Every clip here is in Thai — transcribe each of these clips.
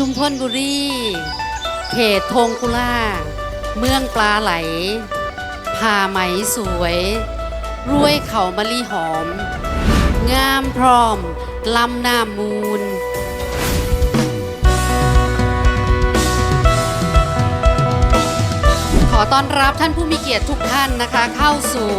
ชุมพลบุรี เขตทงกุล่า เมืองปลาไหลผาไหมสวย รวยเขามะลิหอม งามพร้อมลำหน้ามูลขอต้อนรับท่านผู้มีเกียรติทุกท่านนะคะ เข้าสู่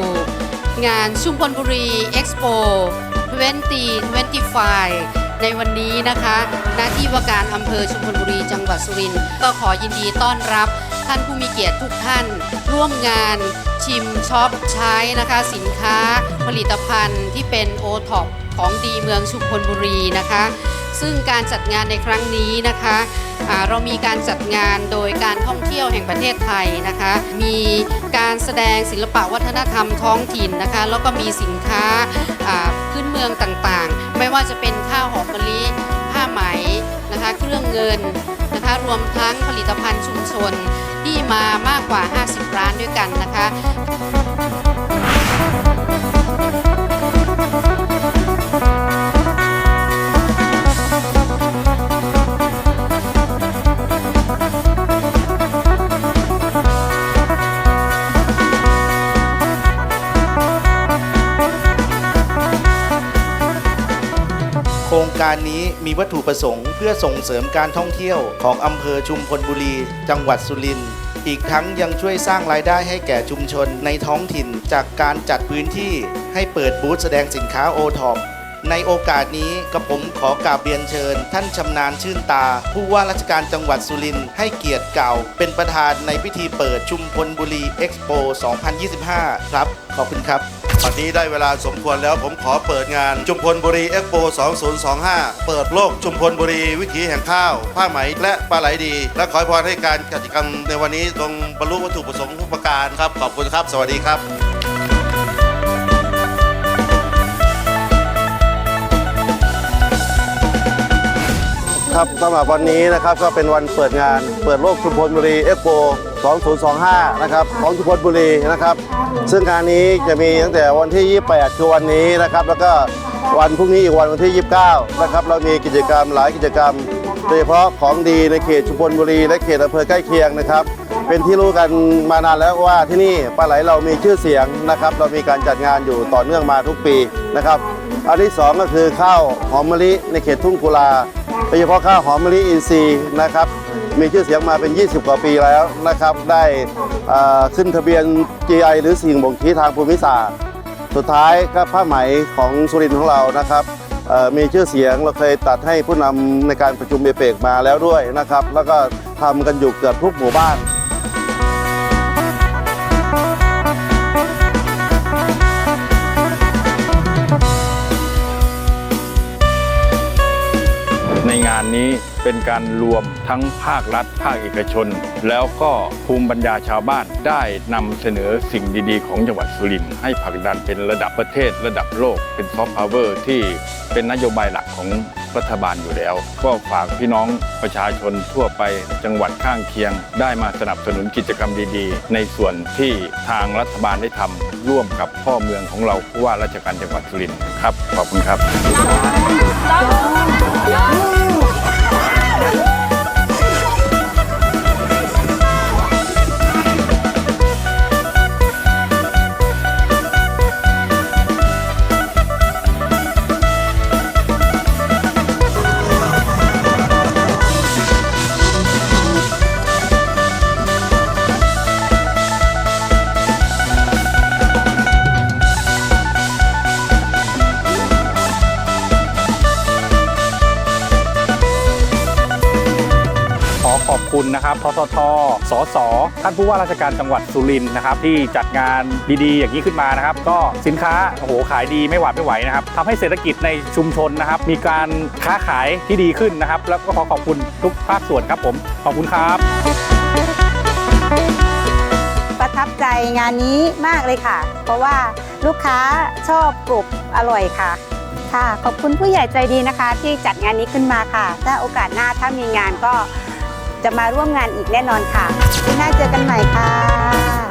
งานชุมพลบุรีเอ็กซ์โป2025 ในวันนี้นะคะณที่ว่าการอำเภอชุมพลบุรีจังหวัดสุรินทร์ก็ขอยินดีต้อนรับท่านผู้มีเกียรติทุกท่าน ร่วมงานชิมช็อปใช้นะคะ สินค้าผลิตภัณฑ์ที่เป็นโอท็อปของดีเมืองชุมพลบุรีนะคะ ซึ่งการจัดงานในครั้งนี้นะคะอ่าเรามีการจัดงานโดยการท่องเที่ยวแห่งประเทศไทยนะคะ มีการแสดงศิลปะวัฒนธรรมท้องถิ่นนะคะ แล้วก็มีสินค้าอ่าพื้นเมืองต่าง ไม่ว่าจะเป็นข้าวหอมมะลิผ้าไหมนะคะเครื่องเงินนะคะรวมทั้งผลิตภัณฑ์ชุมชนที่มามากกว่า 50 ร้านด้วยกันนะคะ โครงการนี้มีวัตถุประสงค์เพื่อส่งเสริมการท่องเที่ยวของอำเภอชุมพลบุรี จังหวัดสุรินทร์อีกทั้งยังช่วยสร้างรายได้ให้แก่ชุมชนในท้องถิ่น จากการจัดพื้นที่ให้เปิดบูธแสดงสินค้าโอท็อปในโอกาสนี้กระผมขอกราบเรียนเชิญ ท่านชำนาญชื่นตา ผู้ว่าราชการจังหวัดสุรินทร์ให้เกียรติเก่า เป็นประธานในพิธีเปิดชุมพลบุรีเอ็กซ์โป 2025 ครับ ขอบคุณครับ วันนี้ได้เวลาสมควรแล้วผมขอเปิดงาน ชุมพลบุรีเอ็กโป2025 เปิดโลกชุมพลบุรีวิถีแห่งข้าว ผ้าไหมและปลาไหลดี และขอพรให้การกิจกรรมในวันนี้ตรงบรรลุวัตถุประสงค์ทุกประการครับ ขอบคุณครับ สวัสดีครับ ครับสำหรับวันนี้นะครับก็เป็นวันเปิดงาน เปิดโลกชุมพลบุรีเอ็กโป2025 นะครับของชุมพลบุรีนะครับ ซึ่งงานนี้จะมีตั้งแต่วันที่ 28 คือวันนี้นะครับ แล้วก็วันพรุ่งนี้อีกวันวันที่ 29 นะครับ เรามีกิจกรรมหลายกิจกรรม โดยเฉพาะของดีในเขตชุมพลบุรี และเขตอำเภอใกล้เคียงนะครับ เป็นที่รู้กันมานานแล้วว่าที่นี่ปลาไหลเรามีชื่อเสียงนะครับ เรามีการจัดงานอยู่ต่อเนื่องมาทุกปีนะครับ อันที่สองก็คือข้าวหอมมะลิในเขตทุ่งกุลา โดยเฉพาะข้าวหอมมะลิอินทรีย์นะครับ มีชื่อเสียงมาเป็น 20 กว่าปีแล้วนะครับ ได้อ่อขึ้นทะเบียน GI หรือสิ่งบ่งชี้ทางภูมิศาสตร์ สุดท้ายก็ผ้าไหมของสุรินทร์ของเรานะครับมีชื่อเสียงเราเคยตัดให้ผู้นำในการประชุมเอเปกมาแล้วด้วยนะครับ แล้วก็ทำกันอยู่เกือบทุกหมู่บ้าน เป็นการรวมทั้งภาครัฐ ภาคเอกชน แล้วก็ภูมิปัญญาชาวบ้านได้นำเสนอสิ่งดีๆ ของจังหวัดสุรินทร์ให้ผลักดันเป็นระดับประเทศระดับโลก เป็นซอฟต์พาวเวอร์ที่เป็นนโยบายหลักของรัฐบาลอยู่แล้ว ก็ฝากพี่น้องประชาชนทั่วไปจังหวัดข้างเคียง ได้มาสนับสนุนกิจกรรมดีๆ ในส่วนที่ทางรัฐบาลได้ทำร่วมกับพ่อเมืองของเราผู้ว่าราชการจังหวัดสุรินทร์ครับขอบคุณครับ คุณนะครับทททสสท่านผู้ว่าราชการจังหวัดสุรินทร์นะครับที่จัดงานดีๆ อย่างนี้ขึ้นมานะครับ ก็สินค้าโอ้โหขายดีไม่หวาดไม่ไหวนะครับทำให้เศรษฐกิจในชุมชนนะครับ มีการค้าขายที่ดีขึ้นนะครับ แล้วก็ขอขอบคุณทุกภาคส่วนครับผม ขอบคุณครับประทับใจงานนี้มากเลยค่ะ เพราะว่าลูกค้าชอบกรุบอร่อยค่ะ ค่ะ ขอบคุณผู้ใหญ่ใจดีนะคะ ที่จัดงานนี้ขึ้นมาค่ะ ถ้าโอกาสหน้าถ้ามีงานก็ จะมาร่วมงานอีกแน่นอนค่ะปีหน้าเจอกันใหม่ค่ะ